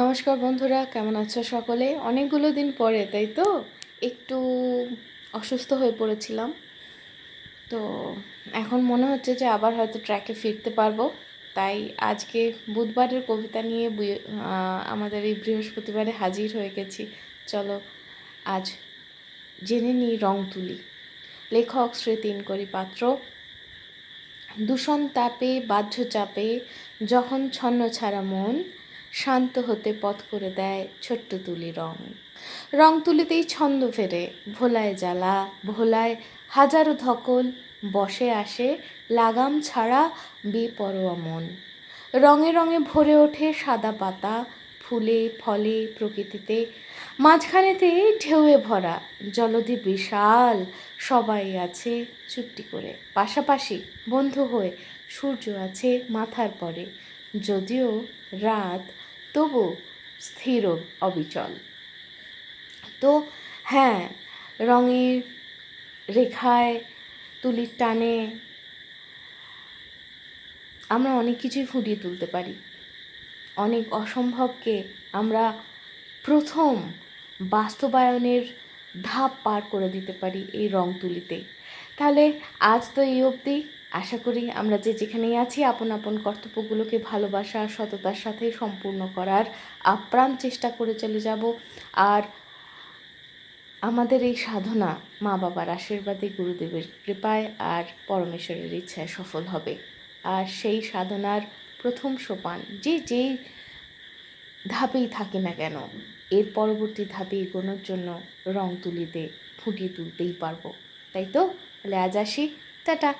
নমস্কার বন্ধুরা, কেমন আছো সকলে? অনেকগুলো দিন পরে, তাই তো? একটু অসুস্থ হয়ে পড়েছিলাম। তো এখন মনে হচ্ছে যে আবার হয়তো ট্র্যাকে ফিরতে পারব। তাই আজকে বুধবারের কবিতা নিয়ে আমাদের এই বৃহস্পতিবারে হাজির হয়ে গেছি। চলো আজ জেনে নিই রং তুলি। লেখক শ্রী তিনকরি পাত্র, দূষণ তাপে, বাহ্য চাপে, যখন ছন্ন ছাড়া মন শান্ত হতে পথ করে দেয় ছোট্ট তুলি রং। রং তুলিতেই ছন্দ ফেরে, ভোলায় জ্বালা, ভোলায় হাজারো ধকল, বসে আসে লাগাম ছাড়া বেপরোয়া মন। রঙে রঙে ভরে ওঠে সাদা পাতা, ফুলে, ফলে, প্রকৃতিতে। মাঝখানেতে ঢেউয়ে ভরা জলধি বিশাল সবাই আছে চুপটি করে। পাশাপাশি বন্ধু হয়ে সূর্য আছে মাথার পরে। যদিও রাত তবু স্থির অবিচল। তো হ্যাঁ রঙের রেখায় তুলির টানে আমরা অনেক কিছুই ফুটিয়ে তুলতে পারি। অনেক অসম্ভবকে আমরা প্রথম বাস্তবায়নের ধাপ পার করে দিতে পারি এই রং তুলিতে। তাহলে আজ তো এই অবধি। আশা করি আমরা যে যেখানেই আছি, আপন আপন কর্তব্যগুলোকে ভালোবাসা, সততার সাথে সম্পূর্ণ করার আপ্রাণ চেষ্টা করে চলে যাব। আর আমাদের এই সাধনা মা বাবার আশীর্বাদে গুরুদেবের কৃপায় আর পরমেশ্বরের ইচ্ছায় সফল হবে। আর সেই সাধনার প্রথম সোপান যে যেই ধাপেই থাকে না কেন, এর পরবর্তী ধাপে এগোনোর জন্য রং তুলিতে, ফুটিয়ে তুলতেই পারব। তাই তো? তাহলে আজ আসি। টাটা!